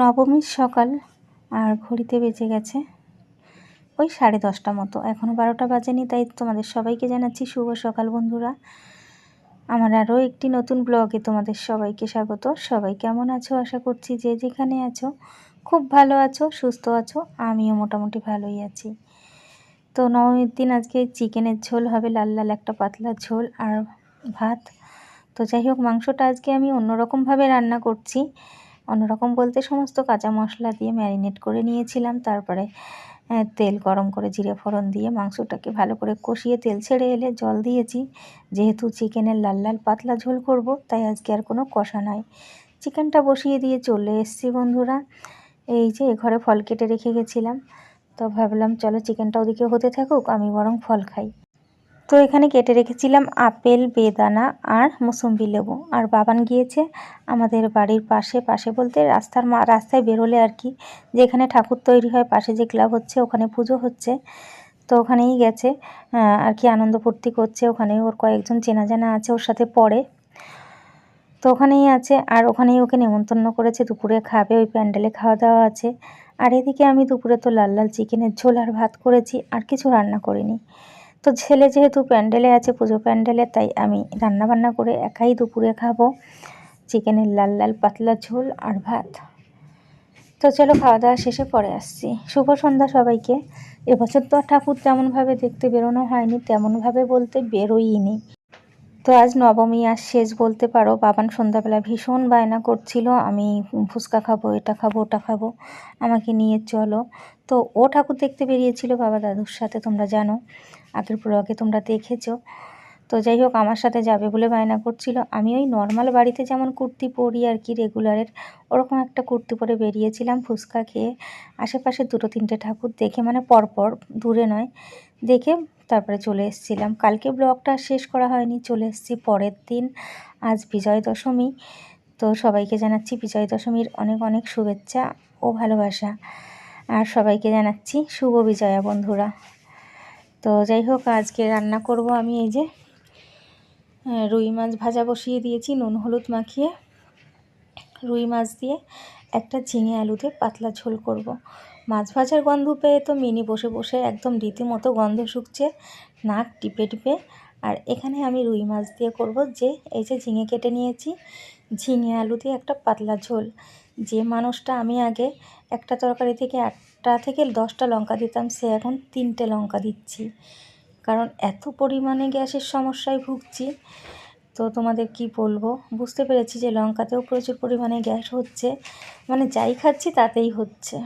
নবমীর সকাল আর ঘড়িতে বেজে গেছে ওই সাড়ে দশটা মতো। এখনও বারোটা বাজেনি, তাই তোমাদের সবাইকে জানাচ্ছি শুভ সকাল বন্ধুরা। আমার আরও একটি নতুন ব্লগে তোমাদের সবাইকে স্বাগত। সবাই কেমন আছো? আশা করছি যে যেখানে আছো, খুব ভালো আছো, সুস্থ আছো, আমিও মোটামুটি ভালোই আছি। তো নবমীর দিন আজকে চিকেনের ঝোল হবে, লাল লাল একটা পাতলা ঝোল আর ভাত। তো যাই হোক, মাংসটা আজকে আমি অন্যরকমভাবে রান্না করছি। অন্যরকম বলতে সমস্ত কাঁচা মশলা দিয়ে ম্যারিনেট করে নিয়েছিলাম। তারপরে তেল গরম করে জিরে ফোড়ন দিয়ে মাংসটাকে ভালো করে কষিয়ে তেল ছেড়ে এলে জল দিয়েছি। যেহেতু চিকেনের লাল লাল পাতলা ঝোল করব, তাই আজকে আর কোনো কষা নয় চিকেনটা বসিয়ে দিয়ে চলে এসছি বন্ধুরা। এই যে ঘরে ফল কেটে রেখে গেছিলাম। তো ভাবলাম, চলো চিকেনটা ওদিকে হতে থাকুক, আমি বরং ফল খাই। তো এখানে কেটে রেখেছিলাম আপেল, বেদানা আর মুসম্বি লেবু। আর বাবান গিয়েছে আমাদের বাড়ির পাশে পাশে বলতে রাস্তার মা রাস্তায় বেরোলে আর কি। যেখানে ঠাকুর তৈরি হয়, পাশে যে ক্লাব হচ্ছে, ওখানে পুজো হচ্ছে। তো ওখানেই গেছে আর কি আনন্দ ফুর্তি করছে। ওখানে ওর কয়েকজন চেনা জানা আছে, ওর সাথে পড়ে। তো ওখানেই আছে, আর ওখানেই ওকে নেমন্তন্ন করেছে। দুপুরে খাবে, ওই প্যান্ডেলে খাওয়া দাওয়া আছে। আর এদিকে আমি দুপুরে তো লাল লাল চিকেনের ঝোল আর ভাত করেছি, আর কিছু রান্না করিনি। তো ছেলে যেহেতু প্যান্ডেলে আছে, পুজো প্যান্ডেলে, তাই আমি রান্না বান্না করে একাই দুপুরে খাব। চিকেনের লাল লাল পাতলা ঝোল আর ভাত। তো চলো খাওয়া দাওয়া শেষে পরে আসছি। শুভ সন্ধ্যা সবাইকে। এবছর তো ঠাকুর তেমনভাবে দেখতে বেরোনো হয়নি, তেমনভাবে বলতে বেরোইনি। তো আজ নবমী আর শেষ বলতে পারো। বাবান সন্ধ্যাবেলা ভীষণ বায়না করছিল, আমি ফুচকা খাব, এটা খাব, ওটা খাব, আমাকে নিয়ে চলো। তো ও ঠাকুর দেখতে বেরিয়েছিল বাবা দাদুর সাথে, তোমরা জানো। আগের ব্লগে তোমরা দেখেছ। তো যাই হোক আমার সাথে যাবে বলে বায়না করছিল। আমি ওই নর্মাল বাড়িতে যেমন কুর্তি পরি আর কি রেগুলারের ওরকম একটা কুর্তি পরে বেরিয়েছিলাম ফুচকা খেয়ে। আশেপাশে দুটো তিনটে ঠাকুর দেখে মানে পরপর দূরে নয়, দেখে তারপরে চলে এসেছিলাম। কালকে ব্লগটা শেষ করা হয়নি, চলে এসেছি পরের দিন। আজ বিজয় দশমী। তো সবাইকে জানাচ্ছি বিজয় দশমীর অনেক অনেক শুভেচ্ছা ও ভালোবাসা। আর সবাইকে জানাচ্ছি শুভ বিজয়া বন্ধুরা। তো যাই হোক, আজকে রান্না করব আমি এই যে রুই মাছ ভাজা বসিয়ে দিয়েছি, নুন হলুদ মাখিয়ে। রুই মাছ দিয়ে একটা ঝিঙে আলুতে পাতলা ঝোল করব। মাছ ভাজার গন্ধ পেয়ে তো মিনি বসে বসে একদম রীতিমতো গন্ধ শুকছে, নাক টিপে টিপে। আর এখানে আমি রুই মাছ দিয়ে করব যে, এই যে ঝিঙে কেটে নিয়েছি, ঝিঙে আলু দিয়ে একটা পাতলা ঝোল। যে মানুষটা আমি আগে একটা তরকারি থেকে আটটা থেকে দশটা লঙ্কা দিতাম, সে এখন তিনটে লঙ্কা দিচ্ছি। কারণ এত পরিমাণে গ্যাসের সমস্যায় ভুগছি। তো তোমাদের কি বলব? বুঝতে পেরেছি যে লঙ্কাতেও প্রচুর পরিমাণে গ্যাস হচ্ছে। মানে যাই খাচ্ছি তাতেই হচ্ছে।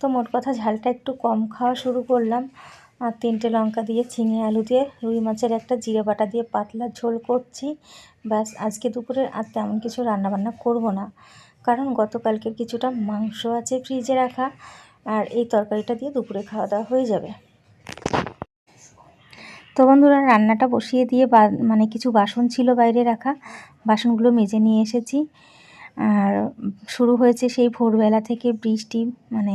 তো মোট কথা ঝালটা একটু কম খাওয়া শুরু করলাম। আর তিনটে লঙ্কা দিয়ে ঝিঙে আলু দিয়ে, রুই মাছের একটা জিরে বাটা দিয়ে পাতলা ঝোল করছি। ব্যাস, আজকে দুপুরে আর তেমন কিছু রান্নাবান্না করব না। কারণ গতকালকের কিছুটা মাংস আছে ফ্রিজে রাখা। আর এই তরকারিটা দিয়ে দুপুরে খাওয়া দাওয়া হয়ে যাবে। তো বন্ধুরা, রান্নাটা বসিয়ে দিয়ে মানে কিছু বাসন ছিল বাইরে রাখা, বাসনগুলো মেজে নিয়ে এসেছি। আর শুরু হয়েছে সেই ভোরবেলা থেকে বৃষ্টি মানে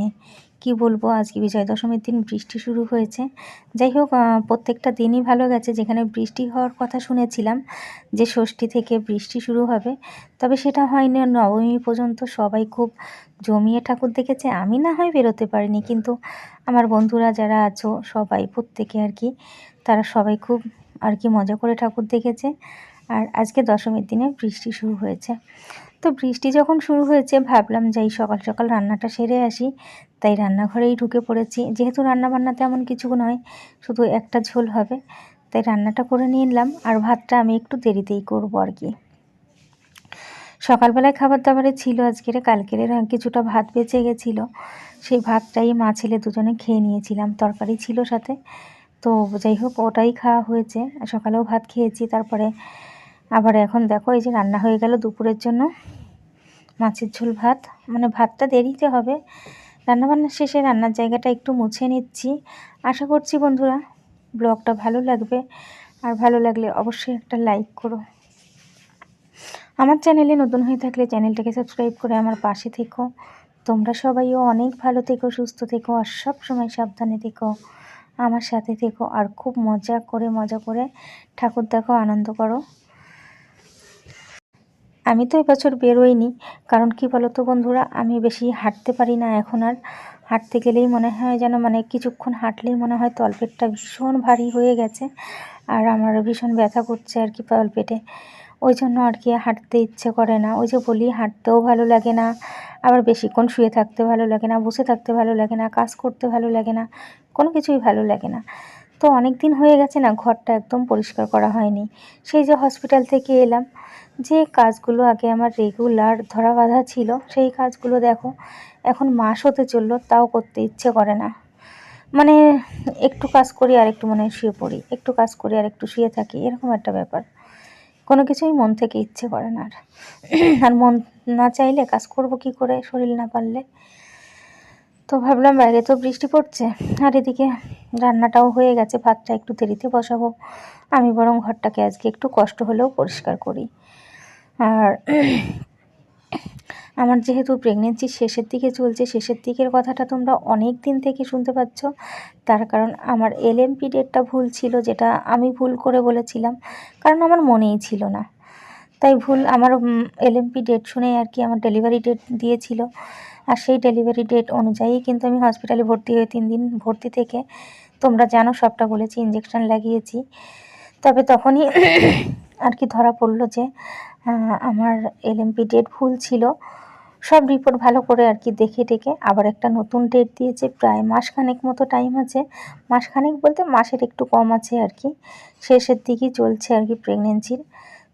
কি বলব, আজকে বিজয় দশমীর দিন বৃষ্টি শুরু হয়েছে। যাই হোক প্রত্যেকটা দিনই ভালো গেছে। যেখানে বৃষ্টি হওয়ার কথা শুনেছিলাম যে ষষ্ঠী থেকে বৃষ্টি শুরু হবে, তবে সেটা হয়নি। নবমী পর্যন্ত সবাই খুব জমিয়ে ঠাকুর দেখেছে। আমি না হয় বেরোতে পারিনি, কিন্তু আমার বন্ধুরা যারা আছো, সবাই প্রত্যেকে আর কি, তারা সবাই খুব আর কি মজা করে ঠাকুর দেখেছে। আর আজকে দশমীর দিনে বৃষ্টি শুরু হয়েছে। তো বৃষ্টি যখন শুরু হয়েছে, ভাবলাম যাই সকাল সকাল রান্নাটা সেরে আসি। তাই রান্নাঘরেই ঢুকে পড়েছি। যেহেতু রান্নাবান্না তেমন কিছু নয়, শুধু একটা ঝোল হবে। তাই রান্নাটা করে নিয়ে নিলাম। আর ভাতটা আমি একটু দেরিতেই করব আর কি। সকালবেলায় খাবার দাবারে ছিল আজকের, কালকের কিছুটা ভাত বেঁচে গেছিল। সেই ভাতটাই মা ছেলে দুজনে খেয়ে নিয়েছিলাম। তরকারি ছিল সাথে। তো যাই হোক, ওটাই খাওয়া হয়েছে। সকালেও ভাত খেয়েছি। তারপরে আবার এখন দেখো এই যে রান্না হয়ে গেল দুপুরের জন্য। মাছের ঝোল, ভাত। মানে ভাতটা দেরিতে হবে। রান্নাবান্নার শেষে রান্নার জায়গাটা একটু মুছে নিচ্ছি। আশা করছি বন্ধুরা ব্লগটা ভালো লাগবে। আর ভালো লাগলে অবশ্যই একটা লাইক করো। আমার চ্যানেলে নতুন হয়ে থাকলে চ্যানেলটাকে সাবস্ক্রাইব করে আমার পাশে থেকো। তোমরা সবাইও অনেক ভালো থেকো, সুস্থ থেকো, আর সব সময় সাবধানে থেকো। আমার সাথে থেকো আর খুব মজা করে মজা করে ঠাকুর দেখো, আনন্দ করো। আমি তো এবছর বেরোইনি। কারণ কি বলতো বন্ধুরা, আমি বেশি হাঁটতে পারি না এখন আর। হাঁটতে গেলেই মনে হয় যেন মানে কিছুক্ষণ হাঁটলেই মনে হয় তলপেটটা ভীষণ ভারী হয়ে গেছে। আর আমার ভীষণ ব্যথা করছে আর কি তলপেটে। ওই জন্য আর কি হাঁটতে ইচ্ছে করে না। ওই যে বলি, হাঁটতেও ভালো লাগে না। আবার বেশিক্ষণ শুয়ে থাকতে ভালো লাগে না, বসে থাকতে ভালো লাগে না, কাজ করতে ভালো লাগে না, কোনো কিছুই ভালো লাগে না। তো অনেক দিন হয়ে গেছে না, ঘরটা একদম পরিষ্কার করা হয়নি। সেই যে হসপিটাল থেকে এলাম, যে কাজগুলো আগে আমার রেগুলার ধরা বাঁধা ছিল, সেই কাজগুলো দেখো, এখন মাস হতে চলল, তাও করতে ইচ্ছে করে না। মানে একটু কাজ করি আর একটু মনে শুয়ে পড়ি, একটু কাজ করি আর একটু শুয়ে থাকি, এরকম একটা ব্যাপার। কোনো কিছুই মন থেকে ইচ্ছে করে না আর মন না চাইলে কাজ করব কি করে, শরীর না পারলে। তো ভাবলাম বাইরে তো বৃষ্টি পড়ছে। আর এদিকে রান্নাটাও হয়ে গেছে, ভাতটা একটু দেরিতে বসাবো। আমি বরং ঘরটাকে আজকে একটু কষ্ট হলেও পরিষ্কার করি। আর আমার যেহেতু প্রেগনেন্সি শেষের দিকে চলছে, শেষের দিকের কথাটা তোমরা অনেক দিন থেকে শুনতে পাচ্ছ। তার কারণ আমার এলএমপি ডেটটা ভুল ছিল, যেটা আমি ভুল করে বলেছিলাম, কারণ আমার মনেই ছিল না। তাই ভুল, আমার এলএমপি ডেট শুনে আর কি আমার ডেলিভারি ডেট দিয়েছিল। আর সেই ডেলিভারি ডেট অনুযায়ী কিন্তু আমি হসপিটালে ভর্তি হয়ে তিন দিন ভর্তি থেকে তোমরা জানো সবটা বলেছি ইঞ্জেকশন লাগিয়েছি। তবে তখনই আর কি ধরা পড়ল যে আমার এলএমপি ডেট ভুল ছিল। সব রিপোর্ট ভালো করে আর কি দেখে টেকে। আবার একটা নতুন ডেট দিয়েছে, প্রায় মাসখানেক মতো টাইম আছে। মাসখানেক বলতে মাসের একটু কম আছে আর কি। শেষের দিকেই চলছে আর কি প্রেগনেন্সির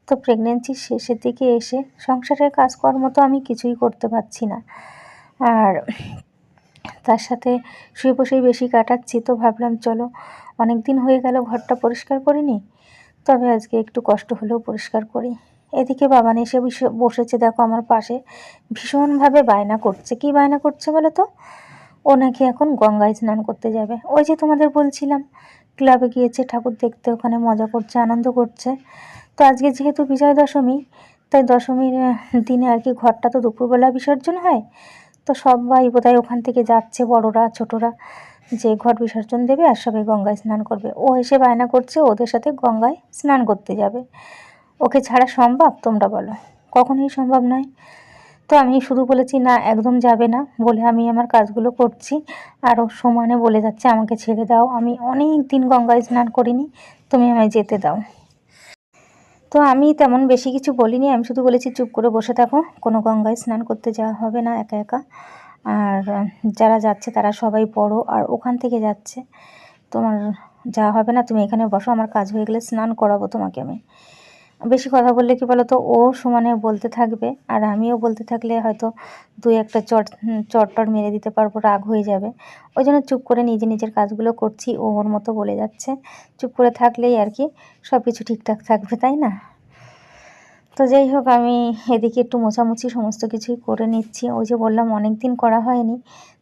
তো প্রেগনেন্সির শেষের দিকে এসে সংসারের কাজকর্ম তো আমি কিছুই করতে পারছি না। আর তার সাথে শুয়ে বসেই বেশি কাটাচ্ছি তো ভাবলাম, চলো অনেক দিন হয়ে গেল, ঘরটা পরিষ্কার করিনি। তবে আজকে একটু কষ্ট হলেও পরিষ্কার করি। এদিকে বাবান এসে বসেছে, দেখো আমার পাশে। ভীষণভাবে বায়না করছে। কি বায়না করছে বলো তো? ও নাকি এখন গঙ্গায় স্নান করতে যাবে। ওই যে তোমাদের বলছিলাম, ক্লাবে গিয়েছে, ঠাকুর দেখতে ওখানে মজা করছে, আনন্দ করছে। তো আজকে যেহেতু বিজয় দশমী তাই দশমীর দিনে আর কি ঘরটা তো দুপুরবেলা বিসর্জন হয়। তো সবাই বোধহয় ওখান থেকে যাচ্ছে, বড়রা, ছোটরা। যে ঘট বিসর্জন দেবে আর সবাই গঙ্গায় স্নান করবে। ও এসে বায়না করছে, ওদের সাথে গঙ্গায় স্নান করতে যাবে। ওকে ছাড়া সম্ভব? তোমরা বলো। কখনোই সম্ভব নয়। তো আমি শুধু বলেছি, না, একদম যাবে না। বলে আমি আমার কাজগুলো করছি। আরও সমানে বলে যাচ্ছে, আমাকে ছেড়ে দাও। আমি অনেক দিন গঙ্গায় স্নান করিনি। তুমি আমায় যেতে দাও। তো আমি তেমন বেশি কিছু বলিনি, আমি শুধু বলেছি চুপ করে বসে থাকো। কোনো গঙ্গায় স্নান করতে যাওয়া হবে না একা একা। আর যারা যাচ্ছে তারা সবাই পড়ো, আর ওখান থেকে যাচ্ছে। তোমার যাওয়া হবে না, তুমি এখানে বসো, আমার কাজ হয়ে গেলে স্নান করাবো তোমাকে আমি। বেশি কথা বললে কি বলো তো ও সমানে বলতে থাকবে, আর আমিও বলতে থাকলে হয়তো দুই একটা চট চটটর মেরে দিতে পারব, রাগ হয়ে যাবে। ওই জন্য চুপ করে নিজে নিজের কাজগুলো করছি, ও ওর মতো বলে যাচ্ছে। চুপ করে থাকলেই আর কি সব কিছু ঠিকঠাক থাকবে, তাই না? তো যাই হোক, আমি এদিকে একটু মোছামুছি সমস্ত কিছুই করে নিচ্ছি। ওই যে বললাম অনেক দিন করা হয়নি,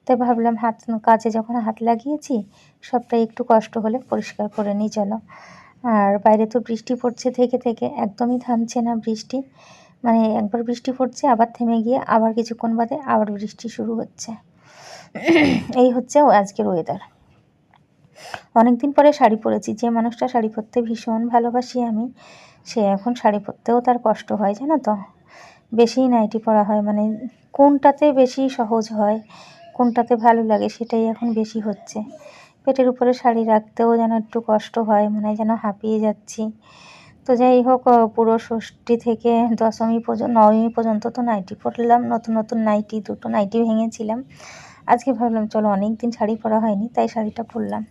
তাই ভাবলাম হাত, কাজে যখন হাত লাগিয়েছি, সবটাই একটু কষ্ট হলে পরিষ্কার করে নিই, চলো। আর বাইরে তো বৃষ্টি পড়ছে থেকে থেকে, একদমই থামছে না বৃষ্টি। মানে একবার বৃষ্টি পড়ছে, আবার থেমে গিয়ে আবার কিছুক্ষণ বাদে আবার বৃষ্টি শুরু হচ্ছে। এই হচ্ছে আজকের ওয়েদার অনেক দিন পরে শাড়ি পরেছি, যে মানুষটা শাড়ি পরতে ভীষণ ভালোবাসি আমি, সে এখন শাড়ি পরতেও তার কষ্ট হয়, জানো তো? বেশি নাইটি পরা হয় মানে কোনটাতে বেশি সহজ হয়, কোনটাতে ভালো লাগে সেটাই এখন বেশি হচ্ছে। পেটের উপরে শাড়ি রাখতেও যেন একটু কষ্ট হয়, মনে যেন হাঁপিয়ে যাচ্ছি। তো যাই হোক পুরো ষষ্ঠী থেকে দশমী পর্যন্ত নবমী পর্যন্ত তো নাইটি পরলাম, নতুন নতুন নাইটি, দুটো নাইটি ভেঙেছিলাম। আজকে ভাবলাম, চলো অনেক দিন শাড়ি পরা হয়নি, তাই শাড়িটা পরলাম।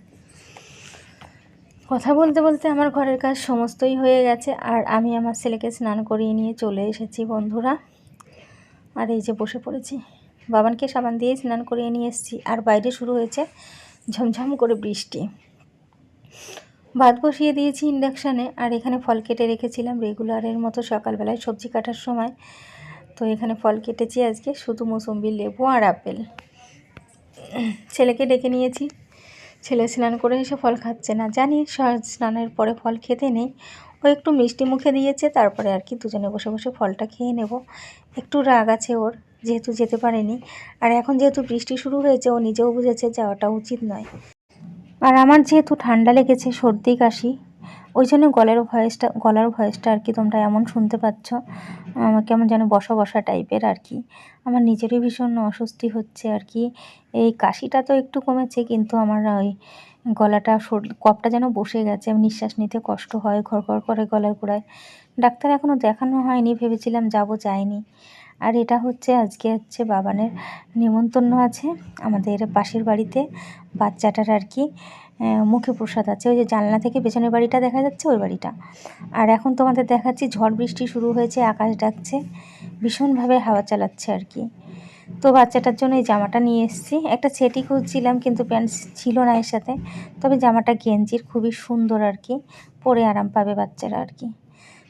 কথা বলতে বলতে আমার ঘরের কাজ সমস্তই হয়ে গেছে, আর আমি আমার ছেলেকে স্নান করিয়ে নিয়ে চলে এসেছি, বন্ধুরা। আর এই যে বসে পড়েছি, বাবানকে সাবান দিয়ে স্নান করিয়ে নিয়ে এসেছি, আর বাইরে শুরু হয়েছে ঝমঝম করে বৃষ্টি। ভাত বসিয়ে দিয়েছি ইন্ডাকশানে, আর এখানে ফল কেটে রেখেছিলাম রেগুলারের মতো সকালবেলায় সবজি কাটার সময়। তো এখানে ফল কেটেছি আজকে, শুধু মৌসম্বি লেবু আর আপেল। ছেলেকে ডেকে নিয়েছি। ছেলে স্নান করে এসে ফল খাচ্ছে না। জানি স্নানের পরে ফল খেতে নেই। ও একটু মিষ্টি মুখে দিয়েছে, তারপরে আর কি দুজনে বসে বসে ফলটা খেয়ে নেব। একটু রাগ আছে ওর। যেহেতু যেতে পারেনি। আর এখন যেহেতু বৃষ্টি শুরু হয়েছে, ও নিজেও বুঝেছে যাওয়াটা উচিত নয়। আর আমার যেহেতু ঠান্ডা লেগেছে, সর্দি, কাশি, ওই জন্য গলার ভয়েসটা গলার ভয়েসটা আর কি তোমরা এমন শুনতে পাচ্ছ কেমন যেন বসা বসা টাইপের আর কি। আমার নিজেরই ভীষণ অস্বস্তি হচ্ছে আর কি। এই কাশিটা তো একটু কমেছে, কিন্তু আমার ওই গলাটা সর, কপটা যেন বসে গেছে। নিঃশ্বাস নিতে কষ্ট হয়, ঘর ঘর করে গলার গোড়ায়। ডাক্তার এখনও দেখানো হয়নি, ভেবেছিলাম যাব যায়নি আর এটা হচ্ছে আজকে হচ্ছে বাবানের নিমন্ত্রণ আছে আমাদের পাশের বাড়িতে বাচ্চাটার আর কি মুখে প্রসাদ আছে। ওই যে জানলা থেকে পেছনের বাড়িটা দেখা যাচ্ছে, ওই বাড়িটা। আর এখন তোমাদের দেখাচ্ছি, ঝড় বৃষ্টি শুরু হয়েছে, আকাশ ডাকছে, ভীষণভাবে হাওয়া চালাচ্ছে আর কি। তো বাচ্চাটার জন্য এই জামাটা নিয়ে এসেছি। একটা ছেটি খুঁজছিলাম কিন্তু প্যান্ট ছিল না এর সাথে। তবে জামাটা গেঞ্জির খুবই সুন্দর আর কি, পরে আরাম পাবে বাচ্চারা আর কি।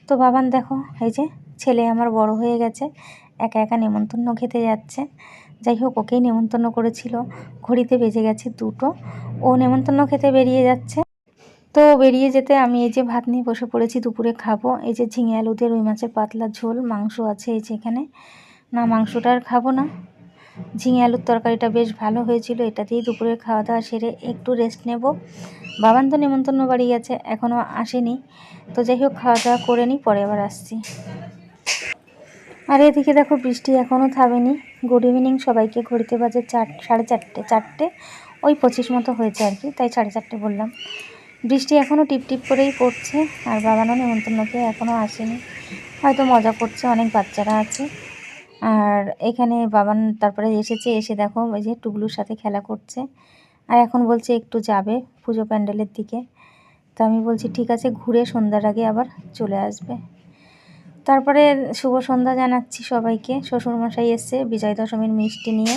তো বাবান দেখো, এই যে ছেলে আমার বড় হয়ে গেছে। একা একা নেমন্তন্ন খেতে যাচ্ছে। যাই হোক, ওকেই নেমন্তন্ন করেছিল। ঘড়িতে বেজে গেছে দুটো। ও নেমন্তন্ন খেতে বেরিয়ে যাচ্ছে। তো বেরিয়ে যেতে আমি এই যে ভাত নিয়ে বসে পড়েছি, দুপুরে খাব। এই যে ঝিঙে আলুতে রুই মাছের পাতলা ঝোল, মাংস আছে এই যে এখানে। না, মাংসটা আর খাব না। ঝিঙে আলুর তরকারিটা বেশ ভালো হয়েছিল, এটা দিয়েই দুপুরে খাওয়া দাওয়া সেরে একটু রেস্ট নেব। বাবান তো নেমন্তন্ন বাড়ি গেছে এখনও আসেনি। তো যাই হোক, খাওয়া দাওয়া করে নিই পরে আবার আসছি। আর এদিকে দেখো বৃষ্টি এখনও থামেনি। গুড ইভিনিং সবাইকে। ঘড়িতে বাজে চার, সাড়ে চারটে চারটে। ওই পঁচিশ মতো হয়েছে আর কি, তাই সাড়ে চারটে বললাম। বৃষ্টি এখনও টিপ টিপ করেই পড়ছে, আর বাবানও নেমন্তন্নকে এখনও আসেনি। হয়তো মজা করছে, অনেক বাচ্চারা আছে। আর এখানে বাবান তারপরে এসেছে, এসে দেখো ওই যে টুবলুর সাথে খেলা করছে। আর এখন বলছে একটু যাবে পুজো প্যান্ডেলের দিকে। তো আমি বলছি, ঠিক আছে, ঘুরে সন্ধ্যার আগে আবার চলে আসবে। তারপরে শুভ সন্ধ্যা জানাচ্ছি সবাইকে। শ্বশুরমশাই এসছে, বিজয় দশমীর মিষ্টি নিয়ে।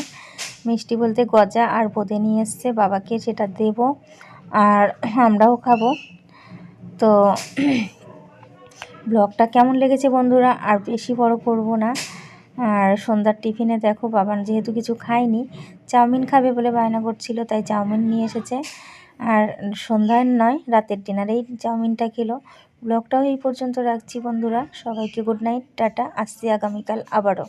মিষ্টি বলতে গজা আর বোঁদে নিয়ে এসছে, বাবাকে সেটা দেব আর আমরাও খাব। তো ব্লগটা কেমন লেগেছে বন্ধুরা? আর বেশি বড় করব না। আর সন্ধ্যার টিফিনে দেখো বাবান যেহেতু কিছু খায়নি, চাউমিন খাবে বলে বায়না করছিল, তাই চাউমিন নিয়ে এসেছে। আর সন্ধ্যায় নয়, রাতের ডিনারেই চাউমিনটা খেলো। ব্লগটাও এই পর্যন্ত রাখছি বন্ধুরা। সবাইকে গুড নাইট টাটা। আসছি আগামীকাল আবারও।